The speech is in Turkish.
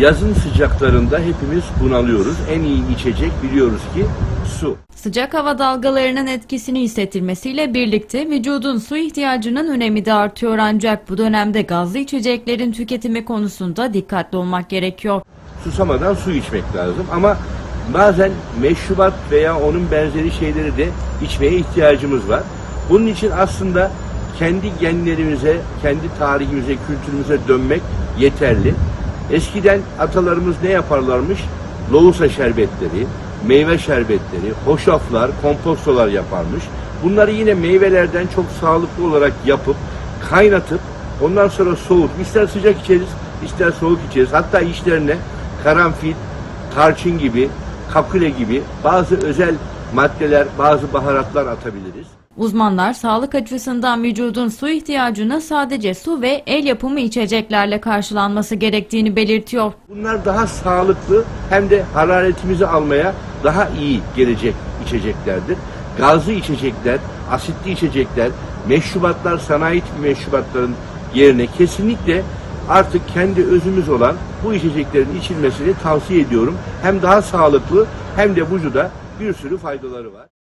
yazın sıcaklarında hepimiz bunalıyoruz. En iyi içecek biliyoruz ki su. Sıcak hava dalgalarının etkisini hissettirmesiyle birlikte vücudun su ihtiyacının önemi de artıyor ancak bu dönemde gazlı içeceklerin tüketimi konusunda dikkatli olmak gerekiyor. Susamadan su içmek lazım ama bazen meşrubat veya onun benzeri şeyleri de içmeye ihtiyacımız var. Bunun için aslında kendi genlerimize, kendi tarihimize, kültürümüze dönmek yeterli. Eskiden atalarımız ne yaparlarmış? Lohusa şerbetleri, meyve şerbetleri, hoşaflar, kompostolar yaparmış. Bunları yine meyvelerden çok sağlıklı olarak yapıp, kaynatıp, ondan sonra soğut. İster sıcak içeriz, ister soğuk içeriz. Hatta içlerine karanfil, tarçın gibi, kakule gibi bazı özel maddeler, bazı baharatlar atabiliriz. Uzmanlar sağlık açısından vücudun su ihtiyacını sadece su ve el yapımı içeceklerle karşılanması gerektiğini belirtiyor. Bunlar daha sağlıklı hem de hararetimizi almaya daha iyi gelecek içeceklerdir. Gazlı içecekler, asitli içecekler, meşrubatlar, sanayi tipi meşrubatların yerine kesinlikle artık kendi özümüz olan bu içeceklerin içilmesini tavsiye ediyorum. Hem daha sağlıklı hem de vücuda bir sürü faydaları var.